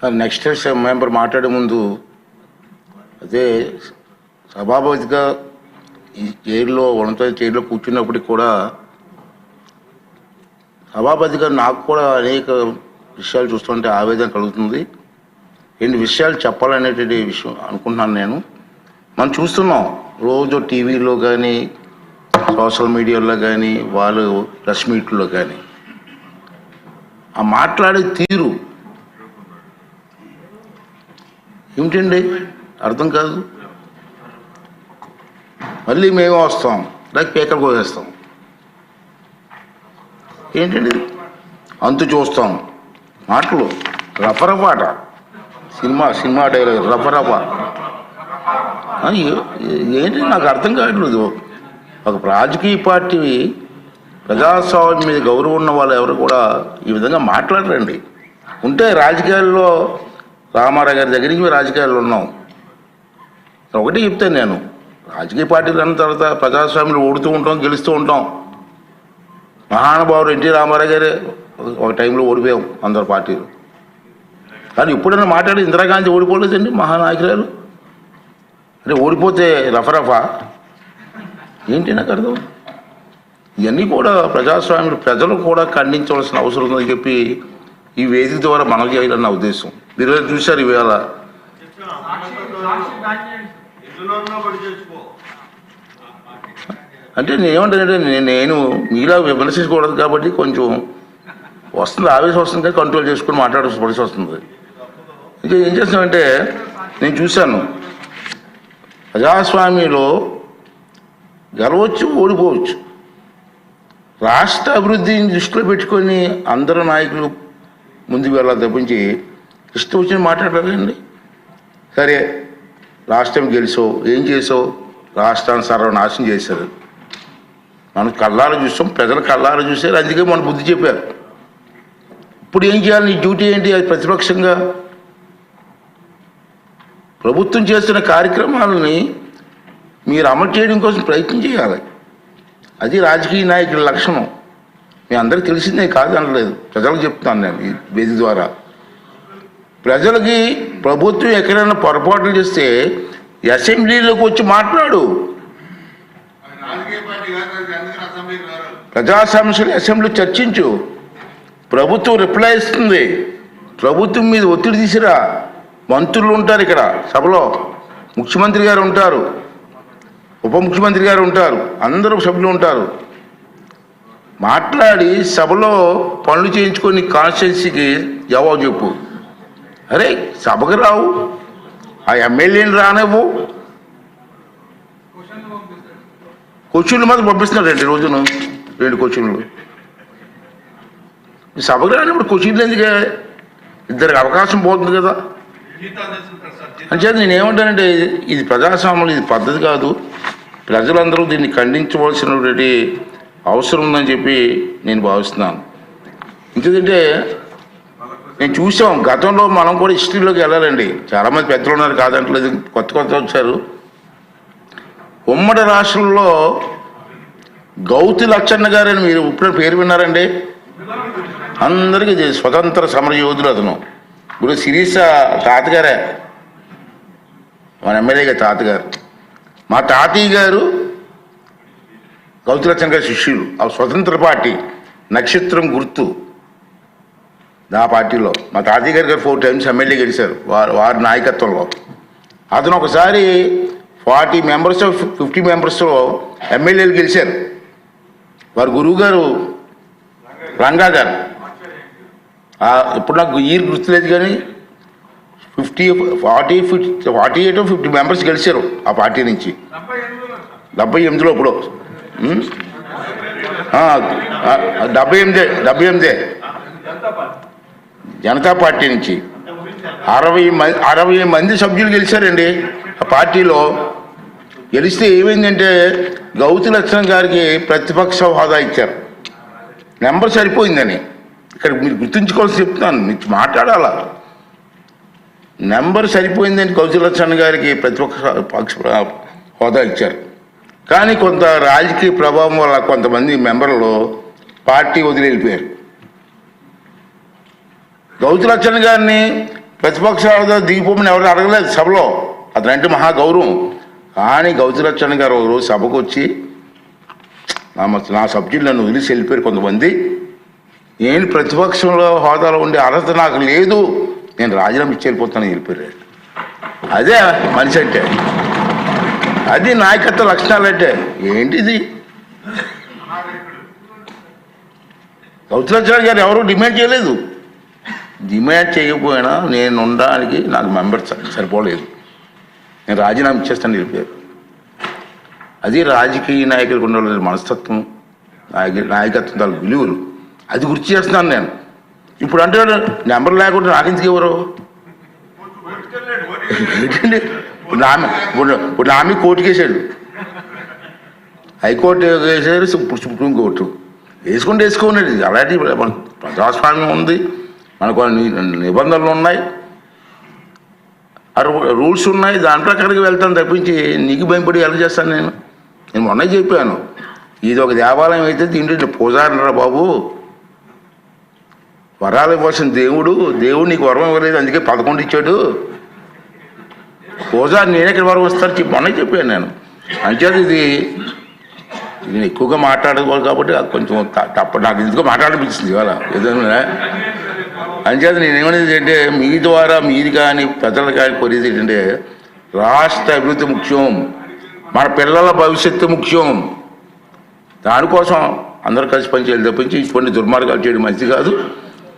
Sir next member మాట్లాడే ముందు అదే సభాపతిగా ఈ చైర్లో ఉన్నత చైర్లో కూర్చున్నప్పటికి కూడా సభాపతిగా నాకు కూడా అనేక విషయాలు చూస్తుంటే ఆవేదన కలుగుతుంది. ఎన్ని విషయాలు చెప్పాలనేటువంటి విషయం అనుకుంటున్నాను నేను. మనం చూస్తున్నాం రోజు టీవీలో కానీ సోషల్ మీడియాలో కానీ వాళ్ళు ప్రెస్ మీట్లో కానీ ఆ మాట్లాడే తీరు ఏమిటండి? అర్థం కాదు. మళ్ళీ మేము వస్తాం. లేక పేకలు కోసేస్తాం. ఏంటండి? అంతు చూస్తాం. మాటలు. రఫరపాట సినిమా సినిమా డైలాగ్. రఫరఫ ఏంటి? నాకు అర్థం కావట్లేదు. ఒక రాజకీయ పార్టీ ప్రజాస్వామ్యం మీద గౌరవం ఉన్న వాళ్ళు ఎవరు కూడా ఈ విధంగా మాట్లాడరండి. ఉంటే రాజకీయాల్లో రామారావు గారి దగ్గర నుంచి మేము రాజకీయాల్లో ఉన్నాం. ఒకటి చెప్తాను నేను. రాజకీయ పార్టీలు అన్న తర్వాత ప్రజాస్వామ్యులు ఓడుతూ ఉంటాం గెలుస్తూ ఉంటాం. మహానుభావుడు ఎన్టీ రామారావు గారే ఒక టైంలో ఓడిపోయాం అందరు పార్టీలు. కానీ ఎప్పుడైనా మాట్లాడి ఇందిరాగాంధీ ఓడిపోలేదండి మహానాయకురాలు. అంటే ఓడిపోతే రఫరఫా? ఏంటి నాకు అర్థం? ఇవన్నీ కూడా ప్రజాస్వామ్యులు ప్రజలు కూడా ఖండించవలసిన అవసరం ఉందని చెప్పి ఈ వేదిక ద్వారా మనం చేయాలని నా ఉద్దేశం. మీరు చూశారు ఇవాళ అంటే నేను నేను నేను మీలా విమర్శించకూడదు కాబట్టి కొంచెం వస్తుంది ఆవేశం వస్తుంది కానీ కంట్రోల్ చేసుకుని మాట్లాడాల్సిన పరిస్థితి వస్తుంది. ఇంకా ఏం చేస్తామంటే నేను చూశాను. ప్రజాస్వామ్యంలో గెలవచ్చు ఓడిపోవచ్చు. రాష్ట్ర అభివృద్ధిని దృష్టిలో పెట్టుకొని అందరు నాయకులు ముందుకు వెళ్ళాలి తప్పించి ఇష్టం వచ్చి మాట్లాడాలండి సరే రాష్ట్రం గెలిచావు ఏం చేసావు రాష్ట్రాన్ని సర్వనాశనం చేశారు. మనం కళ్ళారు చూసాం ప్రజలు కళ్ళారు చూశారు అందుకే మన బుద్ధి చెప్పారు. ఇప్పుడు ఏం చేయాలి నీ డ్యూటీ ఏంటి అది ప్రతిపక్షంగా? ప్రభుత్వం చేస్తున్న కార్యక్రమాలని మీరు అమలు చేయడం కోసం ప్రయత్నం చేయాలి. అది రాజకీయ నాయకుల లక్షణం. మీ అందరికీ తెలిసిందే కాదు అనలేదు ప్రజలకు చెప్తాను నేను ఈ వేది ద్వారా. ప్రజలకి ప్రభుత్వం ఎక్కడైనా పొరపాట్లు చేస్తే అసెంబ్లీలోకి వచ్చి మాట్లాడు. ప్రజా సమస్యలు అసెంబ్లీ చర్చించు. ప్రభుత్వం రిప్లై ఇస్తుంది. ప్రభుత్వం మీద ఒత్తిడి తీసిరా. మంత్రులు ఉంటారు ఇక్కడ సభలో. ముఖ్యమంత్రి గారు ఉంటారు. ఉప ముఖ్యమంత్రి గారు ఉంటారు. అందరూ సభ్యులు ఉంటారు. మాట్లాడి సభలో పనులు చేయించుకొని కాన్స్టిట్యున్సీకి జవాబు చెప్పు. అరే సభకు రావు. ఆ ఎమ్మెల్యేని రానివ్వు. క్వశ్చన్లు మాత్రం పంపిస్తున్నారు రెండు రోజును. రెండు క్వశ్చన్లు సభకు రానిప్పుడు క్వశ్చన్లు ఎందుకే? ఇద్దరికి అవకాశం పోతుంది కదా. అంచేత నేను ఏమంటానంటే ఇది ప్రజాస్వామ్యం ఇది పద్ధతి కాదు. ప్రజలందరూ దీన్ని ఖండించవలసినటువంటి అవసరం ఉందని చెప్పి నేను భావిస్తున్నాను. ఎందుకంటే నేను చూసాం. గతంలో మనం కూడా హిస్టరీలోకి వెళ్ళాలండి. చాలామంది పెద్దలు ఉన్నారు కాదంటలేదు. కొత్త కొత్త వచ్చారు. ఉమ్మడి రాష్ట్రంలో గౌతి లచ్చన్న గారని మీరు ఇప్పుడు పేరు విన్నారండి? అందరికీ స్వతంత్ర సమర యోధులు అతను. ఇప్పుడు శిరీష తాతగారే. మన ఎమ్మెల్యేగా తాతగారు. మా తాతయ్య గారు గౌతి లచ్చన్న గారి శిష్యులు. ఆ స్వతంత్ర పార్టీ నక్షత్రం గుర్తు. నా పార్టీలో. మా తాతయ్య గారు గారు ఫోర్ టైమ్స్ ఎమ్మెల్యే గెలిచారు. వారు వారి నాయకత్వంలో. అతను ఒకసారి ఫార్టీ మెంబర్స్ ఫిఫ్టీ మెంబర్స్లో ఎమ్మెల్యేలు గెలిచారు. వారి గురువు గారు రంగా గారు. ఇప్పుడు నాకు ఇయర్ గుర్తులేదు కానీ fifty forty fifty forty eight fifty members గెలిచారు ఆ పార్టీ నుంచి. డెబ్బై ఎనిమిదిలో ఇప్పుడు. డెబ్బై ఎనిమిదే డెబ్బై ఎనిమిదే. జనతా పార్టీ నుంచి. అరవై మంది అరవై మంది సభ్యులు గెలిచారండి. ఆ పార్టీలో గెలిస్తే ఏమైందంటే గౌతు లక్ష్మణ్ గారికి ప్రతిపక్ష హోదా ఇచ్చారు. నెంబర్ సరిపోయిందని. ఇక్కడ మీరు గుర్తుంచుకోవాల్సి చెప్తున్నాను మీరు మాట్లాడాలా? నెంబర్ సరిపోయిందని గౌతు లక్ష్మణ్ గారికి ప్రతిపక్ష పక్ష హోదా ఇచ్చారు. కానీ కొంత రాజకీయ ప్రభావం వల్ల కొంతమంది మెంబర్లు పార్టీ వదిలి వెళ్ళిపోయారు గౌతి గారిని ప్రతిపక్షాలతో దిగిపోమని ఎవరు అడగలేదు సభలో. అతనంటే మహా గౌరవం. కానీ గౌతులచ్చన్న గారు ఒక రోజు సభకు వచ్చి నా నా సబ్జెక్టు నన్ను వదిలిసి వెళ్ళిపోయారు కొంతమంది. నేను ప్రతిపక్షంలో హోదాలో ఉండే అర్హత నాకు లేదు. నేను రాజీనామా ఇచ్చి వెళ్ళిపోతానని వెళ్ళిపోయారు. అదే మనిషి అంటే. అది నాయకత్వ లక్షణాలు అంటే. ఏంటిది? గౌతులచ్చారి గారు ఎవరు డిమాండ్ చేయలేదు. డిమాండ్ చేయకపోయినా నేను ఉండడానికి నాకు మెంబర్ సరిపోలేదు. నేను రాజీనామా ఇచ్చేస్తాను నిలిపారు అది రాజకీయ నాయకులకు ఉండవలసిన మనస్తత్వం నాయక నాయకత్వం తాలూకు విలువలు. అది గుర్తు చేస్తున్నాను నేను. ఇప్పుడు అంటే నెంబర్ లేకుండా నాకెందుకు ఎవరు ఏంటండి ఇప్పుడు నా ఇప్పుడు నా హైకోర్టు వేసారు ఇప్పుడు సుప్రీంకోర్టు వేసుకుంటే వేసుకోండి. అలాంటి ప్రజాస్వామ్యం ఉంది. మనకు నిబంధనలు ఉన్నాయి. రూల్స్ ఉన్నాయి. దాని ప్రకారంగా వెళ్తాను తప్పించి నీకు భయపడి ఎలా చేస్తాను నేను? నేను మొన్న చెప్పాను. ఇది ఒక దేవాలయం అయితే దీంట్లో పూజారిరా బాబు? వరాలు ఇవ్వాల్సిన దేవుడు. దేవుడు నీకు వరం ఇవ్వలేదు. అందుకే పదకొండు ఇచ్చాడు. పూజారి నేను ఎక్కడ వరం వస్తాను చెప్పి మొన్న చెప్పాను నేను. అంచేత ఇది నేను ఎక్కువగా మాట్లాడుకోవాలి కాబట్టి అది కొంచెం తప్ప నాకు ఎందుకో మాట్లాడనిపించింది ఇవాళ. ఏదైనా అంచేత నేను అంటే మీ ద్వారా మీది కానీ ప్రజలు కానీ కోరేది ఏంటంటే రాష్ట్ర అభివృద్ధి ముఖ్యం మన పిల్లల భవిష్యత్తు ముఖ్యం. దానికోసం అందరూ కలిసి పనిచేయాలి తప్పించి ఇటువంటి దుర్మార్గాలు చేయడం మంచిది కాదు.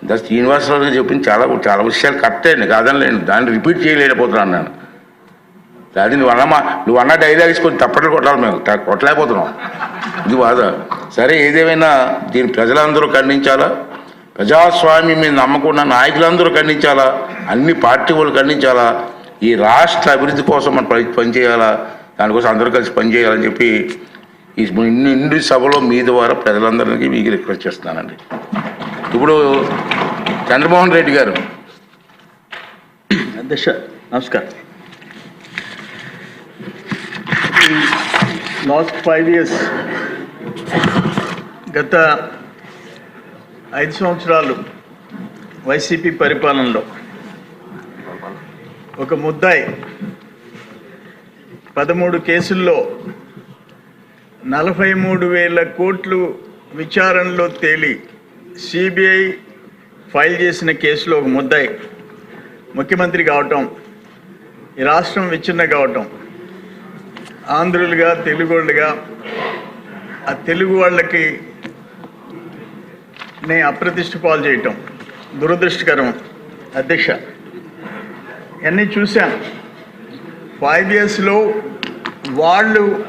దాని శ్రీనివాసరావు గారు చెప్పింది చాలా చాలా విషయాలు కరెక్టే అండి కాదనలేను. దాన్ని రిపీట్ చేయలేకపోతున్నాను నేను అది నువ్వు అన్న నువ్వు అన్న డైలాగ్స్ కొంచెం తప్పట్లు కొట్టాలి మేము కొట్టలేకపోతున్నాం. ఇది బాధ. సరే ఏదేమైనా దీన్ని ప్రజలందరూ ఖండించాలా? ప్రజాస్వామ్యం మీద నమ్మకున్న నాయకులందరూ ఖండించాలా? అన్ని పార్టీ వాళ్ళు ఖండించాలా? ఈ రాష్ట్ర అభివృద్ధి కోసం మనం పని పనిచేయాలా దానికోసం అందరూ కలిసి పనిచేయాలని చెప్పి ఈ ఇన్ని ఇండి సభలో మీ ద్వారా ప్రజలందరికీ మీకు రిక్వెస్ట్ చేస్తున్నానండి. ఇప్పుడు చంద్రమోహన్ రెడ్డి గారు. అధ్యక్ష నమస్కారం. లాస్ట్ ఫైవ్ ఇయర్స్ గత ఐదు సంవత్సరాలు వైసీపీ పరిపాలనలో ఒక ముద్దాయి. పదమూడు కేసుల్లో నలభై మూడు వేల కోట్లు విచారణలో తేలి సిబిఐ ఫైల్ చేసిన కేసులో ఒక ముద్దాయి ముఖ్యమంత్రి కావటం ఈ రాష్ట్రం విచ్ఛిన్న కావటం ఆంధ్రులుగా తెలుగోళ్ళుగా ఆ తెలుగు వాళ్ళకి నే అప్రతిష్ట పాలు చేయటం. దురదృష్టకరం. అధ్యక్ష ఇవన్నీ చూశాను. ఫైవ్ ఇయర్స్లో వాళ్ళు